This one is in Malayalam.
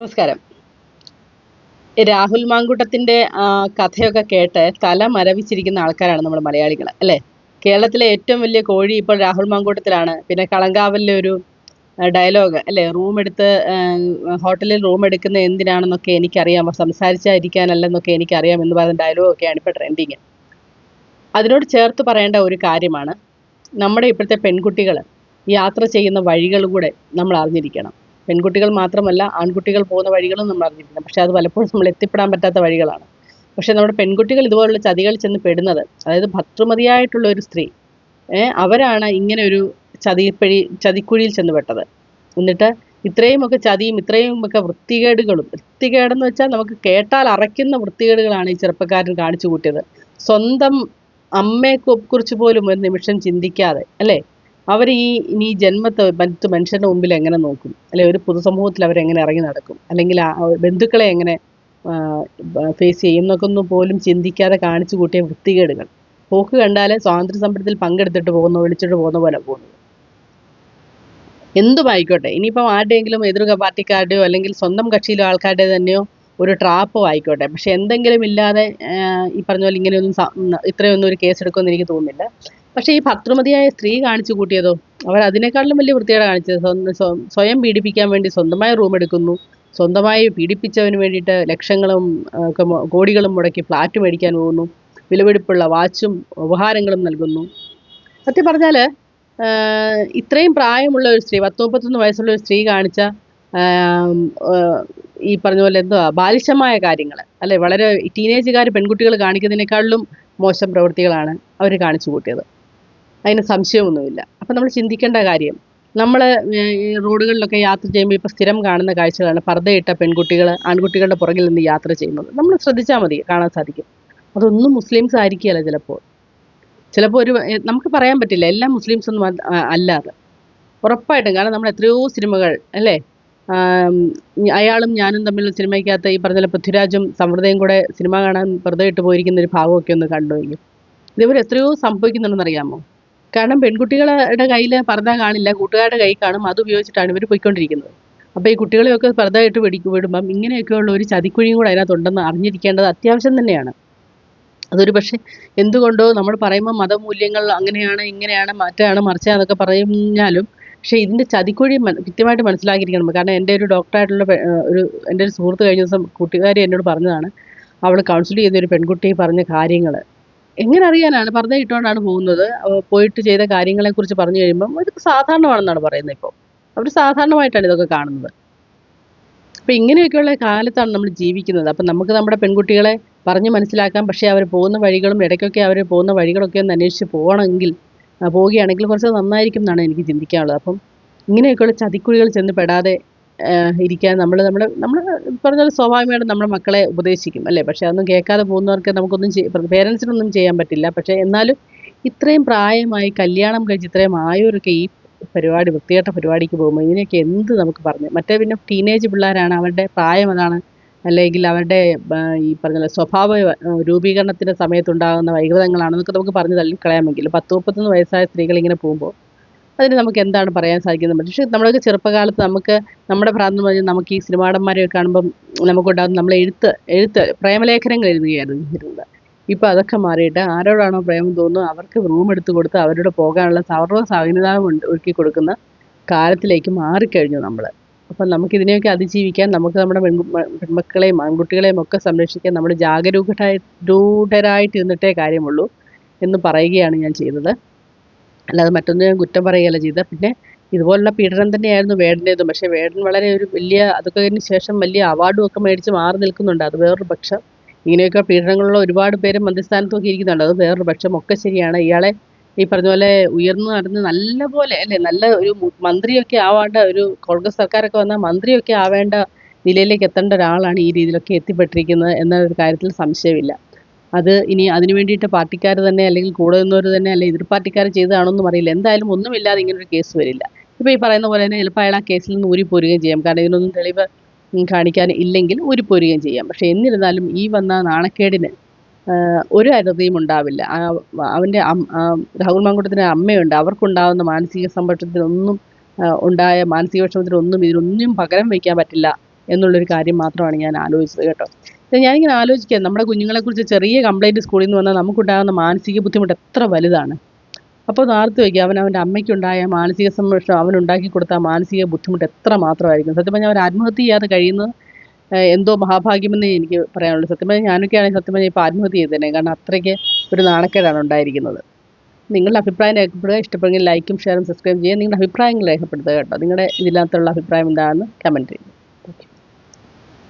നമസ്കാരം. രാഹുൽ മാങ്കുട്ടത്തിന്റെ കഥയൊക്കെ കേട്ട് തല മരവിച്ചിരിക്കുന്ന ആൾക്കാരാണ് നമ്മൾ മലയാളികൾ അല്ലേ? കേരളത്തിലെ ഏറ്റവും വലിയ കോഴി ഇപ്പോൾ രാഹുൽ മാങ്കൂട്ടത്തിലാണ്. പിന്നെ കളങ്കാവലിലെ ഒരു ഡയലോഗ് അല്ലേ? റൂം എടുത്ത് ഹോട്ടലിൽ റൂം എടുക്കുന്ന എന്തിനാണെന്നൊക്കെ എനിക്കറിയാം. സംസാരിച്ചായിരിക്കാനല്ലെന്നൊക്കെ എനിക്കറിയാം എന്ന് പറയുന്ന ഡയലോഗൊക്കെയാണ് ഇപ്പോൾ ട്രെൻഡിങ്. അതിനോട് ചേർത്ത് പറയേണ്ട ഒരു കാര്യമാണ് നമ്മുടെ ഇപ്പോഴത്തെ പെൺകുട്ടികൾ യാത്ര ചെയ്യുന്ന വഴികൾ കൂടെ നമ്മൾ അറിഞ്ഞിരിക്കണം. പെൺകുട്ടികൾ മാത്രമല്ല ആൺകുട്ടികൾ പോകുന്ന വഴികളും നമ്മൾ അറിഞ്ഞിരിക്കണം പക്ഷെ അത് പലപ്പോഴും നമ്മൾ എത്തിപ്പെടാൻ പറ്റാത്ത വഴികളാണ്. പക്ഷെ നമ്മുടെ പെൺകുട്ടികൾ ഇതുപോലുള്ള ചതികൾ ചെന്ന് പെടുന്നത് അതായത് ഭർത്തൃമതിയായിട്ടുള്ള ഒരു സ്ത്രീ അവരാണ് ഇങ്ങനെ ഒരു ചതിപ്പഴി ചതിക്കുഴിയിൽ ചെന്ന് പെട്ടത്. എന്നിട്ട് ഇത്രയുമൊക്കെ ചതിയും ഇത്രയുമൊക്കെ വൃത്തികേടുകളും വൃത്തികേടെന്ന് വെച്ചാൽ നമുക്ക് കേട്ടാൽ അറയ്ക്കുന്ന വൃത്തികേടുകളാണ് ഈ ചെറുപ്പക്കാരൻ കാണിച്ചു കൂട്ടിയത്. സ്വന്തം അമ്മയെ കുറിച്ച് പോലും ഒരു നിമിഷം ചിന്തിക്കാതെ അല്ലേ? അവർ ഈ ഇനി ജന്മത്തെ മറ്റ് മനുഷ്യരുടെ മുമ്പിൽ എങ്ങനെ നോക്കും? അല്ലെ ഒരു പൊതുസമൂഹത്തിൽ അവരെങ്ങനെ ഇറങ്ങി നടക്കും? അല്ലെങ്കിൽ ബന്ധുക്കളെ എങ്ങനെ ഫേസ് ചെയ്യും? എന്നൊക്കെ ഒന്നും പോലും ചിന്തിക്കാതെ കാണിച്ചു കൂട്ടിയ വൃത്തികേടുകൾ. പോക്ക് കണ്ടാൽ സ്വാതന്ത്ര്യ സമരത്തിൽ പങ്കെടുത്തിട്ട് പോകുന്ന വിളിച്ചിട്ട് പോകുന്ന പോലെ പോകുന്നത്. എന്തുമായിക്കോട്ടെ ഇനിയിപ്പം ആരുടെയെങ്കിലും എതിർ പാർട്ടിക്കാരുടെയോ അല്ലെങ്കിൽ സ്വന്തം കക്ഷിയിലോ ആൾക്കാരുടെ തന്നെയോ ഒരു ട്രാപ്പോ ആയിക്കോട്ടെ. പക്ഷെ എന്തെങ്കിലും ഇല്ലാതെ ഈ പറഞ്ഞ പോലെ ഇങ്ങനെയൊന്നും ഇത്രയൊന്നും ഒരു കേസ് എടുക്കുമെന്ന് എനിക്ക് തോന്നുന്നില്ല. പക്ഷേ ഈ ഭക്തൃമതിയായ സ്ത്രീ കാണിച്ചു കൂട്ടിയതോ? അവർ അതിനേക്കാളും വലിയ വൃത്തികേട് കാണിച്ചത്. സ്വയം പീഡിപ്പിക്കാൻ വേണ്ടി സ്വന്തമായ റൂം എടുക്കുന്നു. സ്വന്തമായി പീഡിപ്പിച്ചവന് വേണ്ടിയിട്ട് ലക്ഷങ്ങളും കോടികളും മുടക്കി ഫ്ലാറ്റ് മേടിക്കാൻ പോകുന്നു. വിലപിടിപ്പുള്ള വാച്ചും ഉപഹാരങ്ങളും നൽകുന്നു. സത്യം പറഞ്ഞാൽ ഇത്രയും പ്രായമുള്ള ഒരു സ്ത്രീ പത്ത് മുപ്പത്തൊന്ന് വയസ്സുള്ള ഒരു സ്ത്രീ കാണിച്ച ഈ പറഞ്ഞ പോലെ എന്തുവാ ബാലിശമായ കാര്യങ്ങൾ അല്ലെ? വളരെ ടീനേജുകാർ പെൺകുട്ടികൾ കാണിക്കുന്നതിനേക്കാളും മോശം പ്രവൃത്തികളാണ് അവർ കാണിച്ചു കൂട്ടിയത്. അതിന് സംശയമൊന്നുമില്ല. അപ്പം നമ്മൾ ചിന്തിക്കേണ്ട കാര്യം നമ്മൾ റോഡുകളിലൊക്കെ യാത്ര ചെയ്യുമ്പോൾ ഇപ്പോൾ സ്ഥിരം കാണുന്ന കാഴ്ചകളാണ് പർദ്ദയിട്ട പെൺകുട്ടികൾ ആൺകുട്ടികളുടെ പുറകിൽ നിന്ന് യാത്ര ചെയ്യുന്നത്. നമ്മൾ ശ്രദ്ധിച്ചാൽ മതി കാണാൻ സാധിക്കും. അതൊന്നും മുസ്ലിംസ് ആയിരിക്കുകയല്ല ചിലപ്പോൾ. ചിലപ്പോൾ ഒരു നമുക്ക് പറയാൻ പറ്റില്ല എല്ലാ മുസ്ലിംസ് ഒന്നും അല്ല അത് ഉറപ്പായിട്ടും കാരണം നമ്മൾ എത്രയോ സിനിമകൾ അല്ലേ? അയാളും ഞാനും തമ്മിൽ സിനിമയ്ക്കകത്ത് ഈ പറഞ്ഞ പൃഥ്വിരാജും സമൃദ്ധയും കൂടെ സിനിമ കാണാൻ വെറുതെ ഇട്ട് പോയിരിക്കുന്ന ഒരു ഭാഗമൊക്കെ ഒന്ന് കണ്ടു വയ്ക്കും ഇതേപോലെ എത്രയോ സംഭവിക്കുന്നുണ്ടെന്ന് അറിയാമോ? കാരണം പെൺകുട്ടികളുടെ കയ്യിൽ പർദ്ദ കാണില്ല കൂട്ടുകാരുടെ കൈ കാണും അത് ഉപയോഗിച്ചിട്ടാണ് ഇവർ പോയിക്കൊണ്ടിരിക്കുന്നത്. അപ്പോൾ ഈ കുട്ടികളെയൊക്കെ പർദ്ദ ഇട്ട് പിടിക്കും വിടുമ്പം ഇങ്ങനെയൊക്കെയുള്ള ഒരു ചതിക്കുഴിയും കൂടെ അതിനകത്തുണ്ടെന്ന് അറിഞ്ഞിരിക്കേണ്ടത് അത്യാവശ്യം തന്നെയാണ്. അതൊരു പക്ഷേ എന്തുകൊണ്ടോ നമ്മൾ പറയുമ്പോൾ മതമൂല്യങ്ങൾ അങ്ങനെയാണ് ഇങ്ങനെയാണ് മറ്റാണ് മറിച്ചാന്നൊക്കെ പറഞ്ഞാലും പക്ഷേ ഇതിന്റെ ചതിക്കുഴി കൃത്യമായിട്ട് മനസ്സിലാക്കിയിരിക്കണം. കാരണം എന്റെ ഒരു ഡോക്ടറായിട്ടുള്ള ഒരു എന്റെ ഒരു സുഹൃത്ത് കഴിഞ്ഞ ദിവസം കൂട്ടുകാരി എന്നോട് പറഞ്ഞതാണ് അവൾ കൗൺസിൽ ചെയ്ത ഒരു പെൺകുട്ടി പറഞ്ഞ കാര്യങ്ങൾ എങ്ങനെ അറിയാനാണ്? പറഞ്ഞ ഇട്ടുകൊണ്ടാണ് പോകുന്നത്. പോയിട്ട് ചെയ്ത കാര്യങ്ങളെക്കുറിച്ച് പറഞ്ഞു കഴിയുമ്പം ഇതൊക്കെ സാധാരണമാണെന്നാണ് പറയുന്നത് ഇപ്പോൾ അവർ സാധാരണമായിട്ടാണ് ഇതൊക്കെ കാണുന്നത്. അപ്പം ഇങ്ങനെയൊക്കെയുള്ള കാലത്താണ് നമ്മൾ ജീവിക്കുന്നത്. അപ്പം നമുക്ക് നമ്മുടെ പെൺകുട്ടികളെ പറഞ്ഞ് മനസ്സിലാക്കാം. പക്ഷേ അവർ പോകുന്ന വഴികളും ഇടയ്ക്കൊക്കെ അവർ പോകുന്ന വഴികളൊക്കെ ഒന്ന് അന്വേഷിച്ച് പോകണമെങ്കിൽ പോവുകയാണെങ്കിൽ കുറച്ച് നന്നായിരിക്കും എന്നാണ് എനിക്ക് ചിന്തിക്കാനുള്ളത്. അപ്പം ഇങ്ങനെയൊക്കെയുള്ള ചതിക്കുഴികൾ ചെന്ന് പെടാതെ ഇരിക്കാൻ നമ്മൾ നമ്മൾ നമ്മൾ പറഞ്ഞാൽ സ്വാഭാവികമായിട്ടും നമ്മുടെ മക്കളെ ഉപദേശിക്കും അല്ലേ? പക്ഷേ അതൊന്നും കേൾക്കാതെ പോകുന്നവർക്ക് നമുക്കൊന്നും പേരൻസിനൊന്നും ചെയ്യാൻ പറ്റില്ല. പക്ഷേ എന്നാലും ഇത്രയും പ്രായമായി കല്യാണം കഴിച്ച് ഇത്രയും ആയവരൊക്കെ ഈ പരിപാടി വൃത്തികെട്ട പരിപാടിക്ക് പോകുമ്പോൾ ഇതിനെയൊക്കെ എന്ത് നമുക്ക് പറഞ്ഞു? മറ്റേ പിന്നെ ടീനേജ് പിള്ളേരാണ് അവരുടെ പ്രായം അതാണ് അല്ലെങ്കിൽ അവരുടെ ഈ പറഞ്ഞ സ്വഭാവ രൂപീകരണത്തിന്റെ സമയത്തുണ്ടാകുന്ന വൈകൃതങ്ങളാണെന്നൊക്കെ നമുക്ക് പറഞ്ഞ് തള്ളിക്കളയാമെങ്കിൽ പത്ത് മുപ്പത്തൊന്ന് വയസ്സായ സ്ത്രീകൾ ഇങ്ങനെ പോകുമ്പോൾ അതിന് നമുക്ക് എന്താണ് പറയാൻ സാധിക്കുന്നത്? പക്ഷേ നമ്മളൊക്കെ ചെറുപ്പകാലത്ത് നമുക്ക് നമ്മുടെ പ്രാന്തം പറഞ്ഞ് നമുക്ക് ഈ സിനിമാടന്മാരെ കാണുമ്പം നമുക്കുണ്ടാകുന്ന നമ്മൾ എഴുത്ത് എഴുത്ത് പ്രേമലേഖനങ്ങൾ എഴുതുകയായിരുന്നു ഇരുന്നത്. ഇപ്പോൾ അതൊക്കെ മാറിയിട്ട് ആരോടാണോ പ്രേമം തോന്നുന്നു അവർക്ക് റൂം എടുത്ത് കൊടുത്ത് അവരോട് പോകാനുള്ള സർവ സാഹചര്യം ഒരുക്കി കൊടുക്കുന്ന കാലത്തിലേക്ക് മാറിക്കഴിഞ്ഞു നമ്മൾ അപ്പം നമുക്ക് ഇതിനെയൊക്കെ അതിജീവിക്കാൻ നമുക്ക് നമ്മുടെ പെൺമക്കളെയും ആൺകുട്ടികളെയും ഒക്കെ സംരക്ഷിക്കാൻ നമ്മൾ ജാഗരൂകരായി രൂഢരായിട്ടിരുന്നിട്ടേ കാര്യമുള്ളൂ എന്ന് പറയുകയാണ് ഞാൻ ചെയ്തത്. അല്ലാതെ മറ്റൊന്നും ഞാൻ കുറ്റം പറയുകയല്ല ചെയ്തത്. പിന്നെ ഇതുപോലുള്ള പീഡനം തന്നെയായിരുന്നു വേടന്റേതും പക്ഷേ വേടൻ വളരെ ഒരു വലിയ അതൊക്കെ അതിന് ശേഷം വലിയ അവാർഡും ഒക്കെ മേടിച്ച് മാറി നിൽക്കുന്നുണ്ട്. അത് വേറൊരു പക്ഷം. ഇങ്ങനെയൊക്കെ പീഡനങ്ങളുള്ള ഒരുപാട് പേര് മന്ത്രിസ്ഥാനത്തൊക്കെ ഇരിക്കുന്നുണ്ട്. അത് വേറൊരു പക്ഷം. ഒക്കെ ശരിയാണ്. ഇയാളെ ഈ പറഞ്ഞ പോലെ ഉയർന്നു നടന്ന് നല്ല പോലെ അല്ലേ നല്ല ഒരു മന്ത്രിയൊക്കെ ആവേണ്ട ഒരു കോൺഗ്രസ് സർക്കാരൊക്കെ വന്നാൽ മന്ത്രിയൊക്കെ ആവേണ്ട നിലയിലേക്ക് എത്തേണ്ട ഒരാളാണ് ഈ രീതിയിലൊക്കെ എത്തിപ്പെട്ടിരിക്കുന്നത് എന്ന ഒരു കാര്യത്തിൽ സംശയമില്ല. അത് ഇനി അതിനു വേണ്ടിയിട്ട് പാർട്ടിക്കാർ തന്നെ അല്ലെങ്കിൽ കൂടെ നിന്നവർ തന്നെ അല്ലെങ്കിൽ എതിർ പാർട്ടിക്കാർ ചെയ്തതാണോന്നും അറിയില്ല. എന്തായാലും ഒന്നുമില്ലാതെ ഇങ്ങനെ ഒരു കേസ് വരില്ല. ഇപ്പോൾ ഈ പറയുന്ന പോലെ തന്നെ ചിലപ്പോൾ അയാൾ ആ കേസിൽ നിന്ന് ഊരിപ്പോരുകയും ചെയ്യാം. കാരണം ഇതിനൊന്നും തെളിവ് കാണിക്കാൻ ഇല്ലെങ്കിൽ ഊരിപ്പോരുകയും ചെയ്യാം. പക്ഷെ എന്നിരുന്നാലും ഈ വന്ന നാണക്കേടിന് ഒരു അരുതയും ഉണ്ടാവില്ല. അവന്റെ രാഹുൽ മാങ്കുട്ടത്തിന്റെ അമ്മയുണ്ട്. അവർക്കുണ്ടാകുന്ന മാനസിക സമ്പർക്കത്തിനൊന്നും ആഹ് ഉണ്ടായ മാനസിക വിഷമത്തിനൊന്നും ഇതിനൊന്നും പകരം വയ്ക്കാൻ പറ്റില്ല എന്നുള്ളൊരു കാര്യം മാത്രമാണ് ഞാൻ ആലോചിച്ചത് കേട്ടോ. ഞാനിങ്ങനെ ആലോചിക്കാം. നമ്മുടെ കുഞ്ഞുങ്ങളെക്കുറിച്ച് ചെറിയ കംപ്ലൈന്റ് സ്കൂളിൽ നിന്ന് വന്നാൽ നമുക്കുണ്ടാകുന്ന മാനസിക ബുദ്ധിമുട്ട് എത്ര വലുതാണ്? അപ്പോൾ നാർത്ത് വയ്ക്കുക. അവൻ അവന്റെ അമ്മയ്ക്കുണ്ടായ മാനസിക സംരക്ഷണം അവനുണ്ടാക്കി കൊടുത്ത മാനസിക ബുദ്ധിമുട്ട് എത്ര മാത്രമായിരിക്കും? സത്യം പറഞ്ഞാൽ അവർ ആത്മഹത്യ ചെയ്യാതെ കഴിയുന്നത് എന്തോ മഹാഭാഗ്യമെന്നേ എനിക്ക് പറയാനുള്ളൂ സത്യം പറഞ്ഞാൽ ഞാനൊക്കെ സത്യം പറഞ്ഞാൽ ഇപ്പോൾ ആത്മഹത്യ ചെയ്തേനെ കാരണം അത്രയ്ക്ക് ഒരു നാണക്കേടാണ് ഉണ്ടായിരിക്കുന്നത്. നിങ്ങളുടെ അഭിപ്രായം രേഖപ്പെടുക. ഇഷ്ടപ്പെടുമെങ്കിൽ ലൈക്കും ഷെയറും സബ്സ്ക്രൈബ് ചെയ്യുക. നിങ്ങളുടെ അഭിപ്രായങ്ങൾ രേഖപ്പെടുത്തുക കേട്ടോ. നിങ്ങളുടെ ഇതിനകത്തുള്ള അഭിപ്രായം എന്താണെന്ന് കമന്റ് ചെയ്യും